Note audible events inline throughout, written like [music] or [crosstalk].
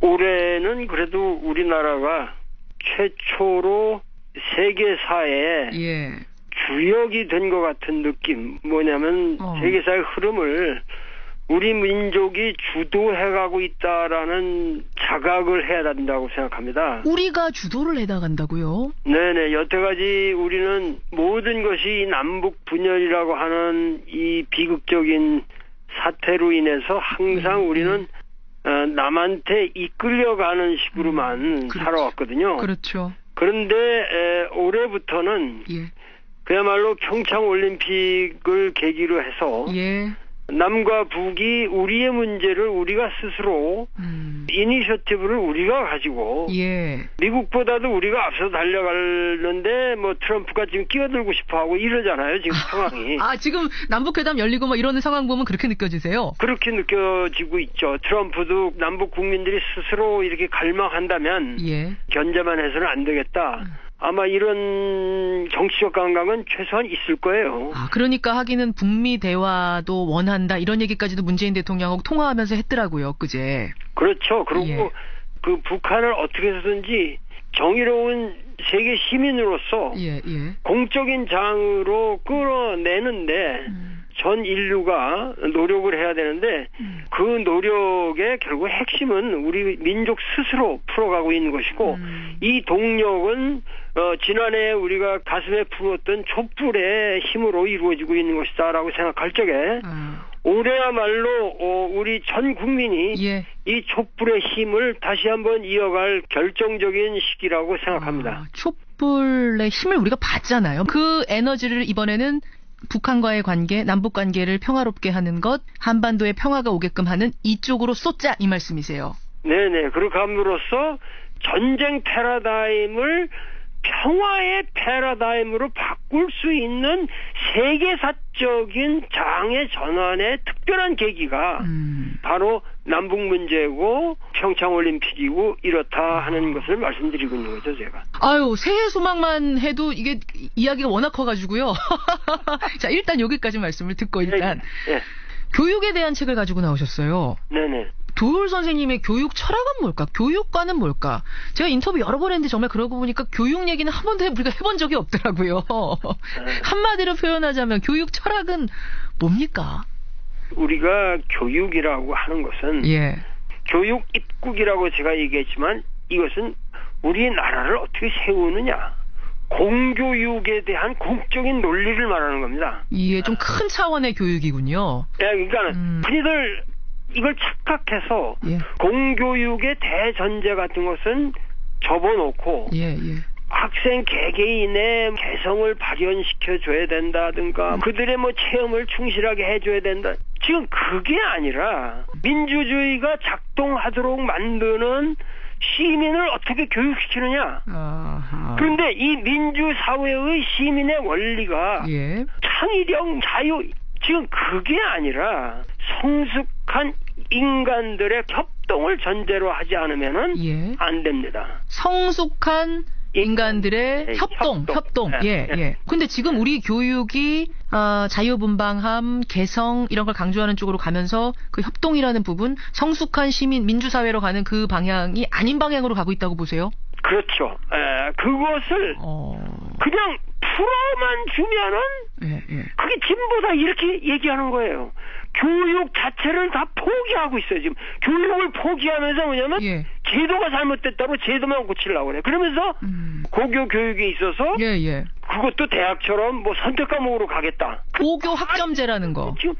올해는 그래도 우리나라가 최초로 세계사에 예. 주역이 된 것 같은 느낌. 뭐냐면 어. 세계사의 흐름을 우리 민족이 주도해가고 있다라는 자각을 해야 된다고 생각합니다. 우리가 주도를 해나간다고요? 네네. 여태까지 우리는 모든 것이 남북 분열이라고 하는 이 비극적인 사태로 인해서 항상 음, 우리는 어, 남한테 이끌려가는 식으로만 그렇죠. 살아왔거든요. 그렇죠. 그런데 에, 올해부터는 예. 그야말로 평창 올림픽을 계기로 해서 예. 남과 북이 우리의 문제를 우리가 스스로 음. 이니셔티브를 우리가 가지고 예. 미국보다도 우리가 앞서 달려가는데 뭐 트럼프가 지금 끼어들고 싶어하고 이러잖아요 지금 상황이 [laughs] 아, 지금 남북 회담 열리고 뭐 이러는 상황 보면 그렇게 느껴지세요? 그렇게 느껴지고 있죠 트럼프도 남북 국민들이 스스로 이렇게 갈망한다면 예. 견제만 해서는 안 되겠다 아마 이런 정치적 감각은 최소한 있을 거예요 아, 그러니까 하기는 북미 대화도 원한다 이런 얘기까지도 문재인 대통령하고 통화하면서 했더라고요, 그제. 그렇죠 그리고 예. 그 북한을 어떻게 해서든지 정의로운 세계 시민으로서 예, 예. 공적인 장으로 끌어내는데 음. 전 인류가 노력을 해야 되는데 음. 그 노력의 결국 핵심은 우리 민족 스스로 풀어가고 있는 것이고 음. 이 동력은 어, 지난해 우리가 가슴에 품었던 촛불의 힘으로 이루어지고 있는 것이다라고 생각할 적에 아, 올해야말로 어, 우리 전 국민이 예. 이 촛불의 힘을 다시 한번 이어갈 결정적인 시기라고 생각합니다. 아, 촛불의 힘을 우리가 받잖아요. 그 에너지를 이번에는 북한과의 관계, 남북 관계를 평화롭게 하는 것, 한반도에 평화가 오게끔 하는 이쪽으로 쏟자 이 말씀이세요. 네네. 그렇게 함으로써 전쟁 패러다임을 평화의 패러다임으로 바꿀 수 있는 세계사적인 장의 전환의 특별한 계기가 음. 바로 남북 문제고 평창 올림픽이고 이렇다 하는 것을 말씀드리고 있는 거죠, 제가. 아유, 새해 소망만 해도 이게 이야기가 워낙 커 가지고요. [laughs] 자, 일단 여기까지 말씀을 듣고 일단 예. 교육에 대한 책을 가지고 나오셨어요. 네 네. 도울 선생님의 교육 철학은 뭘까? 교육과는 뭘까? 제가 인터뷰 여러 번 했는데 정말 그러고 보니까 교육 얘기는 한 번도 해- 우리가 해본 적이 없더라고요. 한마디로 표현하자면 교육 철학은 뭡니까? 우리가 교육이라고 하는 것은 예. 교육 입국이라고 제가 얘기했지만 이것은 우리나라를 어떻게 세우느냐. 공교육에 대한 공적인 논리를 말하는 겁니다. 이게 좀큰 차원의 교육이군요. 예, 그러니까 음. 흔히들 이걸 착각해서 예. 공교육의 대전제 같은 것은 접어놓고 예, 예. 학생 개개인의 개성을 발현시켜 줘야 된다든가 음. 그들의 뭐 체험을 충실하게 해줘야 된다. 지금 그게 아니라 민주주의가 작동하도록 만드는 시민을 어떻게 교육시키느냐. 아하. 그런데 이 민주사회의 시민의 원리가 예. 창의력, 자유, 지금 그게 아니라 성숙한 인간들의 협동을 전제로 하지 않으면은 예. 안 됩니다. 성숙한 인간들의 예, 협동, 협동. 협동. 예, 예, 예. 예. 근데 지금 우리 교육이 아, 자유분방함, 개성 이런 걸 강조하는 쪽으로 가면서 그 협동이라는 부분, 성숙한 시민 민주사회로 가는 그 방향이 아닌 방향으로 가고 있다고 보세요? 그렇죠. 에, 그것을 어. 그냥 풀어만 주면은 예, 예. 그게 진보다 이렇게 얘기하는 거예요. 교육 자체를 다 포기하고 있어요, 지금. 교육을 포기하면서 뭐냐면, 예. 제도가 잘못됐다고 제도만 고치려고 그래. 그러면서, 음. 고교 교육에 있어서, 예, 예. 그것도 대학처럼 뭐 선택 과목으로 가겠다. 고교 학점제라는 거. 지금,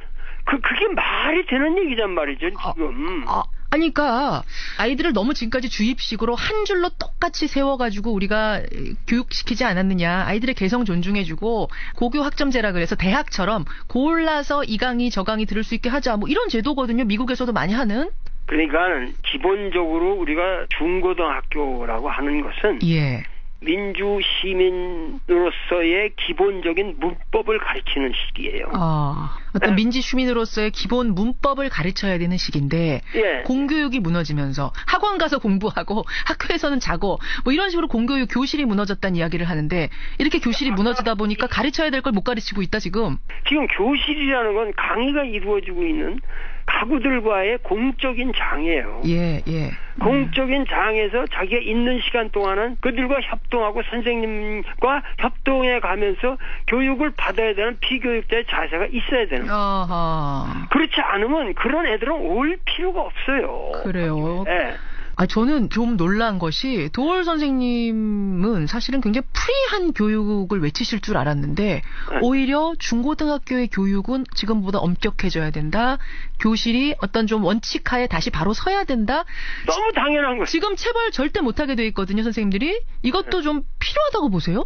그, 그게 말이 되는 얘기란 말이죠, 지금. 아, 아 니, 그니까, 아이들을 너무 지금까지 주입식으로 한 줄로 똑같이 세워가지고 우리가 교육시키지 않았느냐. 아이들의 개성 존중해주고, 고교 학점제라 그래서 대학처럼 골라서 이 강의 저 강의 들을 수 있게 하자. 뭐 이런 제도거든요. 미국에서도 많이 하는. 그러니까, 기본적으로 우리가 중고등학교라고 하는 것은, 예. 민주 시민으로서의 기본적인 문법을 가르치는 시기예요. 아, 어떤 민지 시민으로서의 기본 문법을 가르쳐야 되는 시기인데, 예. 공교육이 무너지면서 학원 가서 공부하고 [laughs] 학교에서는 자고 뭐 이런 식으로 공교육 교실이 무너졌다는 이야기를 하는데 이렇게 교실이 무너지다 보니까 가르쳐야 될 걸 못 가르치고 있다 지금. 지금 교실이라는 건 강의가 이루어지고 있는 가구들과의 공적인 장이에요. 예, 예. 공적인 장에서 자기가 있는 시간 동안은 그들과 협동하고 선생님과 협동해 가면서 교육을 받아야 되는 피교육자의 자세가 있어야 되는 거예요. 그렇지 않으면 그런 애들은 올 필요가 없어요. 그래요. 예. 아, 저는 좀 놀란 것이 도월 선생님은 사실은 굉장히 프리한 교육을 외치실 줄 알았는데 네. 오히려 중고등학교의 교육은 지금보다 엄격해져야 된다. 교실이 어떤 좀 원칙하에 다시 바로 서야 된다. 너무 당연한 거죠. 지금 체벌 절대 못하게 돼 있거든요, 선생님들이. 이것도 좀 필요하다고 보세요?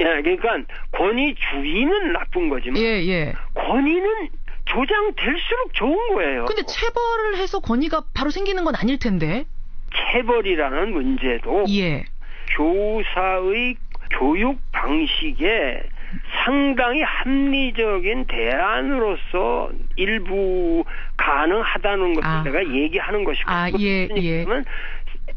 예, 그러니까 권위 주의는 나쁜 거지만 예, 예. 권위는 조장될수록 좋은 거예요. 근데 체벌을 해서 권위가 바로 생기는 건 아닐 텐데. 체벌이라는 문제도 예. 교사의 교육 방식에 상당히 합리적인 대안으로서 일부 가능하다는 것을 아. 내가 얘기하는 것이고 아, 예, 예. 그러면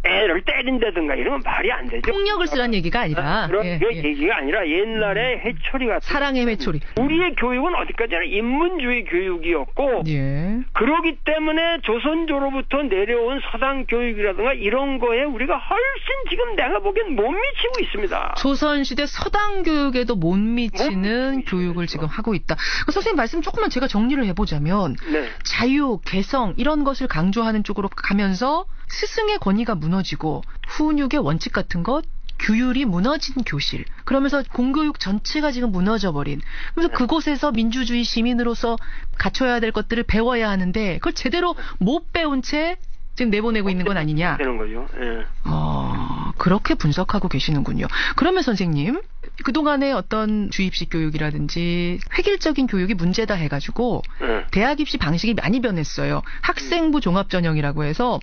애를 때린다든가 이러면 말이 안 되죠. 폭력을 쓰란 얘기가 아니라. 그런 예, 게 예. 얘기가 아니라 옛날에 해초리 같은 사랑의 회초리. 우리의 교육은 어디까지나 인문주의 교육이었고 예. 그러기 때문에 조선조로부터 내려온 서당 교육이라든가 이런 거에 우리가 훨씬 지금 내가 보기엔 못 미치고 있습니다. 조선시대 서당 교육에도 못 미치는 못 교육을. 지금 하고 있다. 그 선생님 말씀 조금만 제가 정리를 해보자면 네. 자유, 개성 이런 것을 강조하는 쪽으로 가면서 스승의 권위가 무너지고 훈육의 원칙 같은 것 규율이 무너진 교실. 그러면서 공교육 전체가 지금 무너져 버린. 그래서 그곳에서 민주주의 시민으로서 갖춰야 될 것들을 배워야 하는데 그걸 제대로 못 배운 채 지금 내보내고 있는 건 아니냐. 되는 거죠. 예. 어, 그렇게 분석하고 계시는군요. 그러면 선생님, 그동안의 어떤 주입식 교육이라든지 획일적인 교육이 문제다 해가지고 예. 대학 입시 방식이 많이 변했어요. 학생부 종합 전형이라고 해서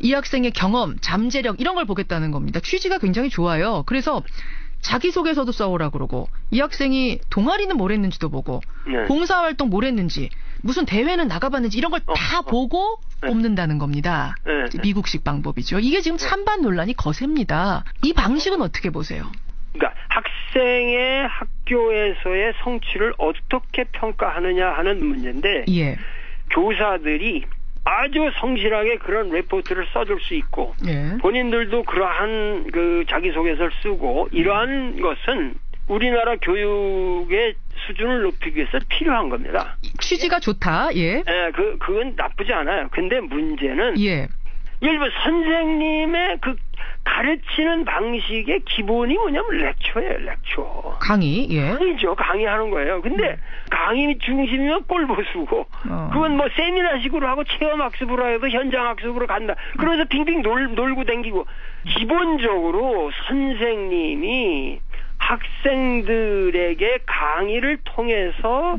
이 학생의 경험, 잠재력 이런 걸 보겠다는 겁니다. 취지가 굉장히 좋아요. 그래서 자기소개서도 써오라 그러고 이 학생이 동아리는 뭘 했는지도 보고 네. 봉사활동 뭘 했는지 무슨 대회는 나가봤는지 이런 걸다 어, 어. 보고 네. 뽑는다는 겁니다. 네, 네. 미국식 방법이죠. 이게 지금 찬반 논란이 거셉니다. 이 방식은 어떻게 보세요? 학생의 학교에서의 성취를 어떻게 평가하느냐 하는 문제인데 예. 교사들이 아주 성실하게 그런 레포트를 써줄 수 있고 예. 본인들도 그러한 그 자기소개서를 쓰고 이러한 것은 우리나라 교육의 수준을 높이기 위해서 필요한 겁니다. 취지가 좋다. 예. 예, 그, 그건 나쁘지 않아요. 근데 문제는 예. 예를 들어 선생님의 그 가르치는 방식의 기본이 뭐냐면 렉처예요, 렉처. 강의. 예. 강의죠, 강의하는 거예요. 근데 강의 중심이면 꼴보수고, 어. 그건 뭐 세미나식으로 하고 체험학습으로 해도 현장학습으로 간다. 그러면서 빙빙 놀, 놀고 댕기고, 기본적으로 선생님이 학생들에게 강의를 통해서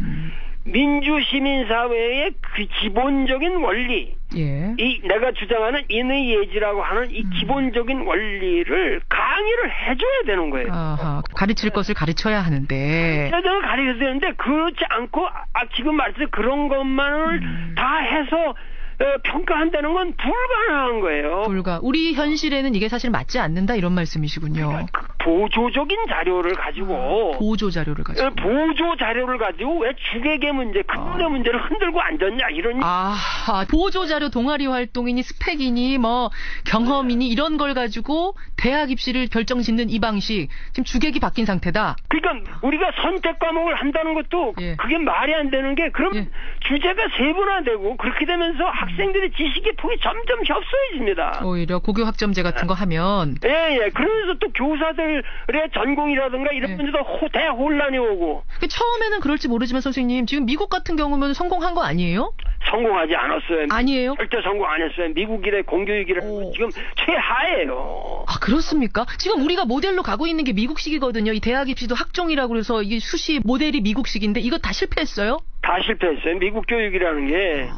민주시민사회의 그 기본적인 원리, 예. 이 내가 주장하는 인의 예지라고 하는 이 기본적인 원리를 강의를 해줘야 되는 거예요. 아하. 가르칠 것을 가르쳐야 하는데. 여자가 가르쳐야 되는데 그렇지 않고 아, 지금 말씀 그런 것만을 음. 다 해서 어, 평가한다는 건 불가능한 거예요. 불가. 우리 현실에는 이게 사실 맞지 않는다 이런 말씀이시군요. 그 보조적인 자료를 가지고 보조 자료를 가지고. 어, 보조 자료를 가지고 왜 주객의 문제, 근본의 문제를 흔들고 앉았냐 이런 아, 보조 자료 동아리 활동이니 스펙이니 뭐 경험이니 이런 걸 가지고 대학 입시를 결정짓는 이 방식 지금 주객이 바뀐 상태다. 그러니까 우리가 선택 과목을 한다는 것도 예. 그게 말이 안 되는 게 그럼 예. 주제가 세분화되고 그렇게 되면서 학생들의 지식의 폭이 점점 협소해집니다. 오히려 고교 학점제 같은 거 하면 예, 예. 그러면서 또 교사들 의 전공이라든가 이런 예. 문제도 호- 대혼란이 오고 그 처음에는 그럴지 모르지만 선생님 지금 미국 같은 경우면 성공한 거 아니에요? 성공하지 않았어요. 아니에요? 절대 성공 안 했어요. 미국 이래 공교육이래 오. 지금 최하예요. 아 그렇습니까? 지금 우리가 모델로 가고 있는 게 미국식이거든요. 이 대학 입시도 학종이라고 그래서 이게 수시 모델이 미국식인데 이거 다 실패했어요? 다 실패했어요. 미국 교육이라는 게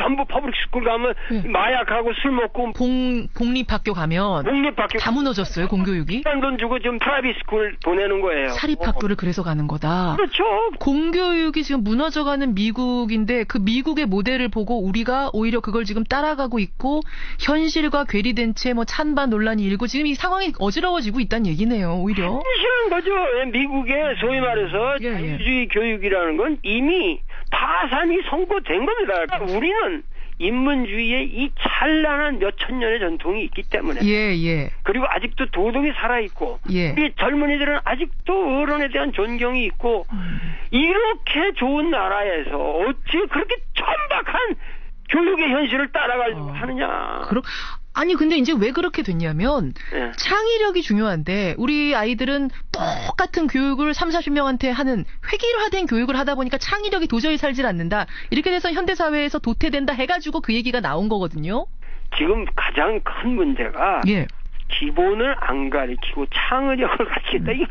전부 퍼블릭 스쿨 가면 예. 마약하고 술 먹고 공 공립학교 가면 공립학교 다 무너졌어요 공교육이. 비싼 돈 주고 지금 프라이빗 스쿨 보내는 거예요. 사립학교를 그래서 가는 거다. 그렇죠. 공교육이 지금 무너져가는 미국인데 그 미국의 모델을 보고 우리가 오히려 그걸 지금 따라가고 있고 현실과 괴리된 채 뭐 찬반 논란이 일고 지금 이 상황이 어지러워지고 있다는 얘기네요 오히려. 싫은 거죠. 예, 미국의 소위 말해서 예, 예. 자유주의 교육이라는 건 이미 파산이 선고된 겁니다. 우리는 인문주의의 이 찬란한 몇천 년의 전통이 있기 때문에 예, 예. 그리고 아직도 도덕이 살아있고 예. 우리 젊은이들은 아직도 어른에 대한 존경이 있고 이렇게 좋은 나라에서 어찌 그렇게 천박한 교육의 현실을 따라가려고 어. 하느냐. 그렇 아니 근데 이제 왜 그렇게 됐냐면 예. 창의력이 중요한데 우리 아이들은 똑같은 교육을 3, 40명한테 하는 획일화된 교육을 하다 보니까 창의력이 도저히 살질 않는다. 이렇게 돼서 현대 사회에서 도태된다 해 가지고 그 얘기가 나온 거거든요. 지금 가장 큰 문제가 예. 기본을 안 가리키고 창의력을 가르치겠다. 이거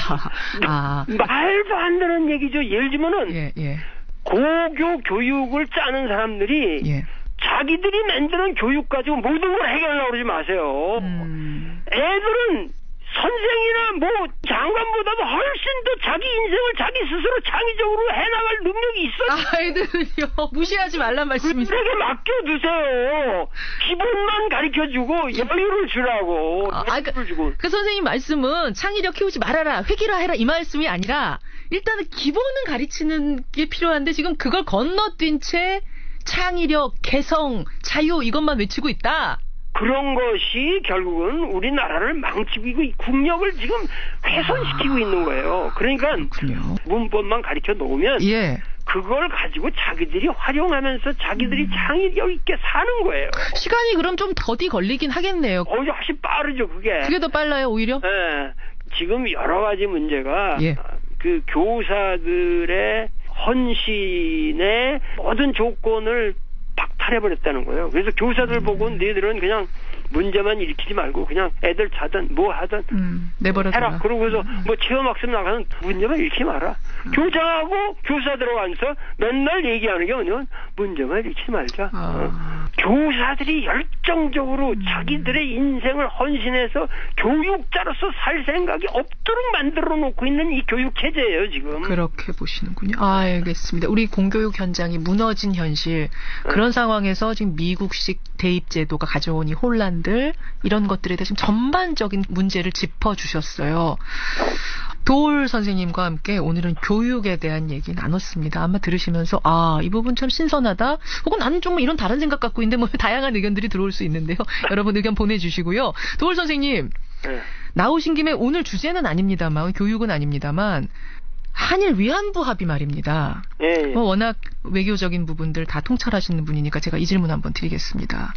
[laughs] 아. 말도 안 되는 얘기죠. 예를 들면은 예, 예. 고교 교육을 짜는 사람들이 예. 자기들이 만드는 교육 가지고 모든 걸 해결하려고 그러지 마세요. 음. 애들은 선생이나 뭐 장관보다도 훨씬 더 자기 인생을 자기 스스로 창의적으로 해나갈 능력이 있어. 아이들은요. 무시하지 말란 말씀이죠. 그들에게 맡겨두세요. 기본만 가르쳐주고 여유를 주라고. 아, 아, 여유를 주고. 그 선생님 말씀은 창의력 키우지 말아라, 획일화 해라 이 말씀이 아니라 일단은 기본은 가르치는 게 필요한데 지금 그걸 건너뛴 채 창의력, 개성, 자유 이것만 외치고 있다. 그런 것이 결국은 우리나라를 망치고 이 국력을 지금 훼손시키고 있는 거예요. 그러니까 그렇군요. 문법만 가르쳐 놓으면 예. 그걸 가지고 자기들이 활용하면서 자기들이 창의력 있게 사는 거예요. 시간이 그럼 좀 더디 걸리긴 하겠네요. 거의 훨씬 빠르죠, 그게. 그게 더 빨라요, 오히려? 예. 지금 여러 가지 문제가 예. 그 교사들의 헌신의 모든 조건을 박탈해 버렸다는 거예요. 그래서 교사들 보고 너희들은 그냥 문제만 일으키지 말고 그냥 애들 자든 뭐 하든 음, 내버려 해라. 그러고서 뭐 체험학습 나가는 문제만 일으키지 마라. 교장하고 교사 들어가면서 맨날 얘기하는 게 뭐냐면 문제만 일으키지 말자. 아. 어. 교사들이 열정적으로 자기들의 인생을 헌신해서 교육자로서 살 생각이 없도록 만들어 놓고 있는 이 교육 체제예요, 지금. 그렇게 보시는군요. 아, 알겠습니다. 우리 공교육 현장이 무너진 현실. 그런 상황에서 지금 미국식 대입 제도가 가져온 이 혼란들, 이런 것들에 대해서 전반적인 문제를 짚어주셨어요. 도울 선생님과 함께 오늘은 교육에 대한 얘기 나눴습니다. 아마 들으시면서, 아, 이 부분 참 신선하다. 혹은 나는 좀 이런 다른 생각 갖고 있는데 뭐 [laughs] 다양한 의견들이 들어올 수 있는데요. [laughs] 여러분 의견 보내주시고요. 도울 선생님, 예. 나오신 김에 오늘 주제는 아닙니다만 교육은 아닙니다만 한일 위안부 합의 말입니다. 예, 예. 뭐 워낙 외교적인 부분들 다 통찰하시는 분이니까 제가 이 질문 한번 드리겠습니다.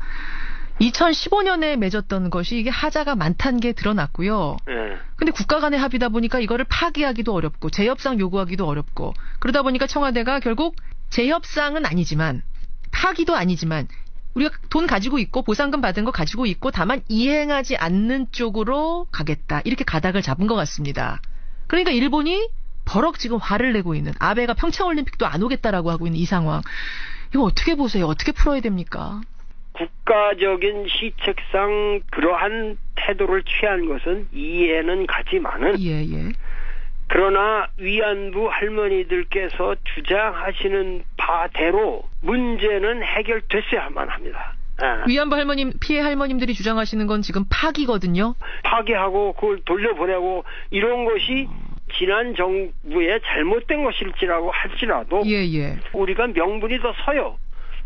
2015년에 맺었던 것이 이게 하자가 많다는 게 드러났고요. 예. 근데 국가 간의 합의다 보니까 이거를 파기하기도 어렵고 재협상 요구하기도 어렵고 그러다 보니까 청와대가 결국 재협상은 아니지만 파기도 아니지만 우리가 돈 가지고 있고 보상금 받은 거 가지고 있고 다만 이행하지 않는 쪽으로 가겠다 이렇게 가닥을 잡은 것 같습니다. 그러니까 일본이 버럭 지금 화를 내고 있는 아베가 평창올림픽도 안 오겠다라고 하고 있는 이 상황 이거 어떻게 보세요? 어떻게 풀어야 됩니까? 국가적인 시책상 그러한 태도를 취한 것은 이해는 가지만은 예 예. 그러나 위안부 할머니들께서 주장하시는 바대로 문제는 해결됐어야만 합니다. 예. 위안부 할머님 피해 할머님들이 주장하시는 건 지금 파기거든요. 파괴하고 그걸 돌려보내고 이런 것이 지난 정부의 잘못된 것일지라고 할지라도 예 예. 우리가 명분이 더 서요.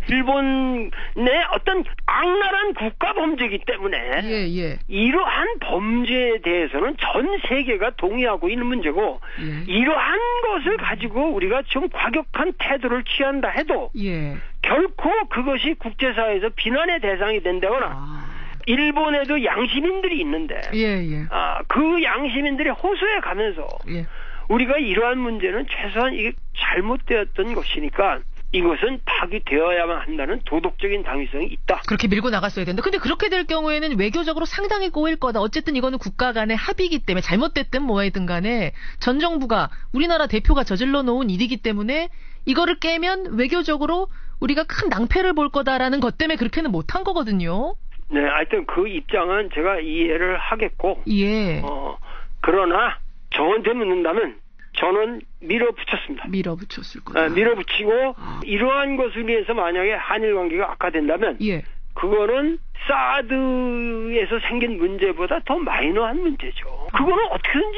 일본 내 어떤 악랄한 국가 범죄이기 때문에 예 예. 이러한 범죄에 대해서는 전 세계가 동의하고 있는 문제고 예. 이러한 것을 가지고 우리가 좀 과격한 태도를 취한다 해도 예. 결코 그것이 국제사회에서 비난의 대상이 된다거나 아. 일본에도 양시민들이 있는데 예, 예. 아, 그 양시민들이 호소해 가면서 예. 우리가 이러한 문제는 최소한 이게 잘못되었던 것이니까 이것은 파기되어야만 한다는 도덕적인 당위성이 있다. 그렇게 밀고 나갔어야 된다. 근데 그렇게 될 경우에는 외교적으로 상당히 꼬일 거다. 어쨌든 이거는 국가 간의 합의이기 때문에 잘못됐든 뭐하든 간에 전 정부가 우리나라 대표가 저질러 놓은 일이기 때문에 이거를 깨면 외교적으로 우리가 큰 낭패를 볼 거다라는 것 때문에 그렇게는 못한 거거든요. 네, 하여튼 그 입장은 제가 이해를 하겠고, 예. 어, 그러나 저한테 묻는다면 저는 밀어붙였습니다. 밀어붙였을 거다. 아, 밀어붙이고 이러한 것을 위해서 만약에 한일 관계가 악화된다면 예. 그거는 사드에서 생긴 문제보다 더 마이너한 문제죠. 그거는 어떻게든지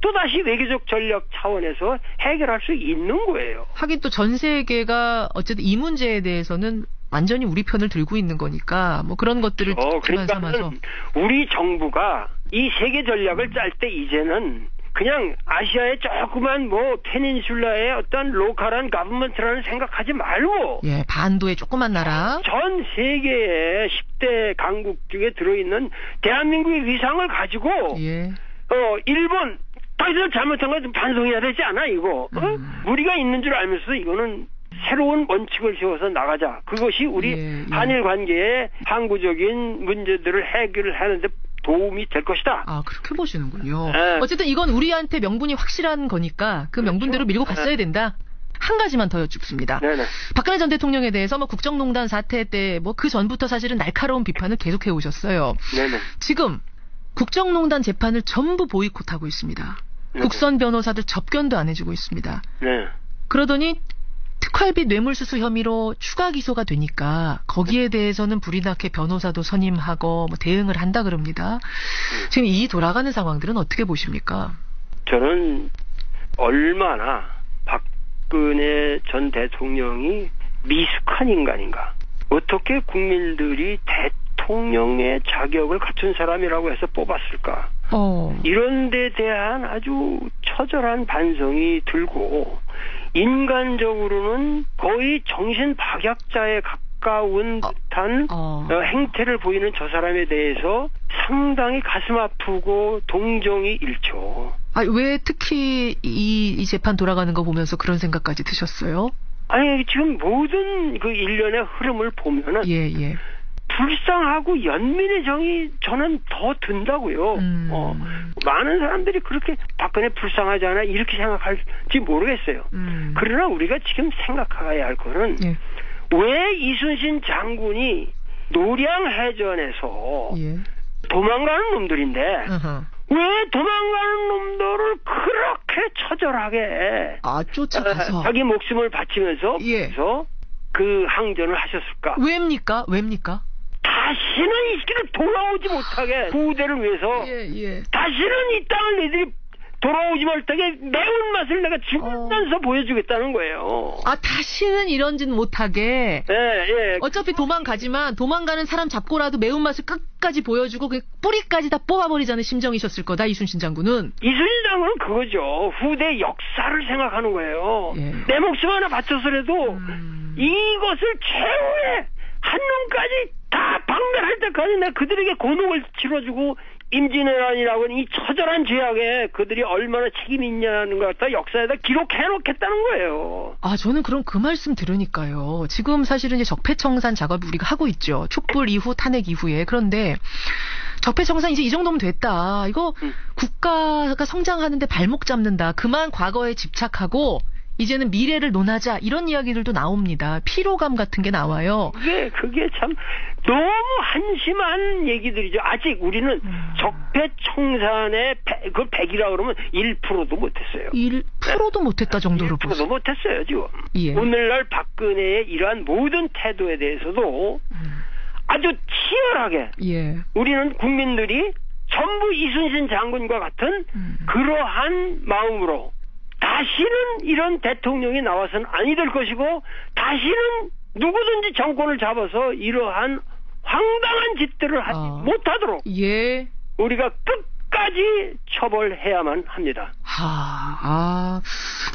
또 다시 외교적 전략 차원에서 해결할 수 있는 거예요. 하긴 또 전 세계가 어쨌든 이 문제에 대해서는 완전히 우리 편을 들고 있는 거니까 뭐 그런 것들을 어, 기반 삼아서 그러니까 우리 정부가 이 세계 전략을 짤 때 이제는 그냥 아시아의 조그만 뭐 페닌슐라의 어떤 로컬한 가브먼트라는 생각하지 말고 예 반도의 조그만 나라 전 세계의 10대 강국 중에 들어있는 대한민국의 위상을 가지고 예 어 일본 자기들 잘못한 거 좀 반성해야 되지 않아 이거 어? 음. 우리가 있는 줄 알면서 이거는 새로운 원칙을 세워서 나가자 그것이 우리 예, 예. 한일 관계의 항구적인 문제들을 해결을 하는데 도움이 될 것이다. 아, 그렇게 보시는군요. 네. 어쨌든 이건 우리한테 명분이 확실한 거니까 그 명분대로 그렇죠. 밀고 갔어야 된다. 한 가지만 더 여쭙습니다. 네네. 박근혜 전 대통령에 대해서 뭐 국정농단 사태 때 뭐 그 전부터 사실은 날카로운 비판을 계속해 오셨어요. 네네. 지금 국정농단 재판을 전부 보이콧하고 있습니다. 네. 국선 변호사들 접견도 안 해주고 있습니다. 네. 그러더니 특활비 뇌물수수 혐의로 추가 기소가 되니까 거기에 대해서는 불이 나게 변호사도 선임하고 뭐 대응을 한다 그럽니다. 지금 이 돌아가는 상황들은 어떻게 보십니까? 저는 얼마나 박근혜 전 대통령이 미숙한 인간인가. 어떻게 국민들이 대통령의 자격을 갖춘 사람이라고 해서 뽑았을까. 어, 이런 데 대한 아주 처절한 반성이 들고 인간적으로는 거의 정신 박약자에 가까운 어, 듯한 어. 어, 행태를 보이는 저 사람에 대해서 상당히 가슴 아프고 동정이 일죠. 아, 왜 특히 이, 이 재판 돌아가는 거 보면서 그런 생각까지 드셨어요? 아니 지금 모든 그 일련의 흐름을 보면은 예, 예. 불쌍하고 연민의 정이 저는 더 든다고요. 음. 어, 많은 사람들이 그렇게 박근혜 불쌍하지 않아 이렇게 생각할지 모르겠어요. 음. 그러나 우리가 지금 생각해야 할 거는 예, 왜 이순신 장군이 노량해전에서 예. 도망가는 놈들인데 어허. 왜 도망가는 놈들을 그렇게 처절하게 아, 쫓아가서. 어, 자기 목숨을 바치면서 예. 그래서 그 항전을 하셨을까? 왜입니까? 왜입니까? 다시는 이 길을 돌아오지 못하게 부대를 위해서 예, 예. 다시는 이 땅을 너희들이 돌아오지 못하게 매운 맛을 내가 죽으면서 보여주겠다는 거예요. 아, 다시는 이런 짓 못하게. 예, 예. 어차피 도망가지만 도망가는 사람 잡고라도 매운 맛을 끝까지 보여주고 그 뿌리까지 다 뽑아버리자는 심정이셨을 거다 이순신 장군은 이순신 장군은 그거죠. 후대 역사를 생각하는 거예요. 예. 내 목숨 하나 바쳐서라도 음. 이것을 최후의 한 놈까지 다 박멸할 때까지 내가 그들에게 고통을 치러주고 임진왜란이라고 이 처절한 죄악에 그들이 얼마나 책임이 있냐는 걸 갖다 역사에다 기록해놓겠다는 거예요. 아 저는 그럼 그 말씀 들으니까요. 지금 사실은 이제 적폐청산 작업을 우리가 하고 있죠. 촛불 이후 탄핵 이후에. 그런데 적폐청산 이제 이 정도면 됐다. 이거 음. 국가가 성장하는데 발목 잡는다. 그만 과거에 집착하고 이제는 미래를 논하자 이런 이야기들도 나옵니다 피로감 같은 게 나와요 그게 그게 참 너무 한심한 얘기들이죠. 아직 우리는 음. 적폐청산의 배- 그 100이라 그러면 1%도 못했어요. 1%도 못했다 정도로 1%도 보세요 못했어요 지금. 예. 오늘날 박근혜의 이러한 모든 태도에 대해서도 음. 아주 치열하게 예. 우리는 국민들이 전부 이순신 장군과 같은 음. 그러한 마음으로 다시는 이런 대통령이 나와서는 아니 될 것이고 다시는 누구든지 정권을 잡아서 이러한 황당한 짓들을 하지 어. 못하도록 예. 우리가 끝까지 처벌해야만 합니다. 하, 아,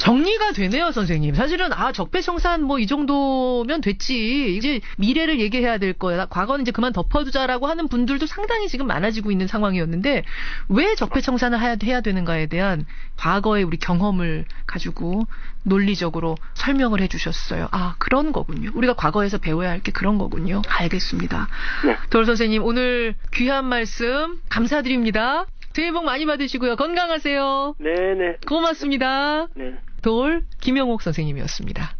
정리가 되네요, 선생님. 사실은, 아, 적폐청산 뭐 이 정도면 됐지. 이제 미래를 얘기해야 될 거야. 과거는 이제 그만 덮어두자라고 하는 분들도 상당히 지금 많아지고 있는 상황이었는데, 왜 적폐청산을 해야, 해야 되는가에 대한 과거의 우리 경험을 가지고 논리적으로 설명을 해 주셨어요. 아, 그런 거군요. 우리가 과거에서 배워야 할 게 그런 거군요. 알겠습니다. 네. 돌 선생님, 오늘 귀한 말씀 감사드립니다. 새해 복 많이 받으시고요. 건강하세요. 네네. 고맙습니다. 네. 돌 김영옥 선생님이었습니다.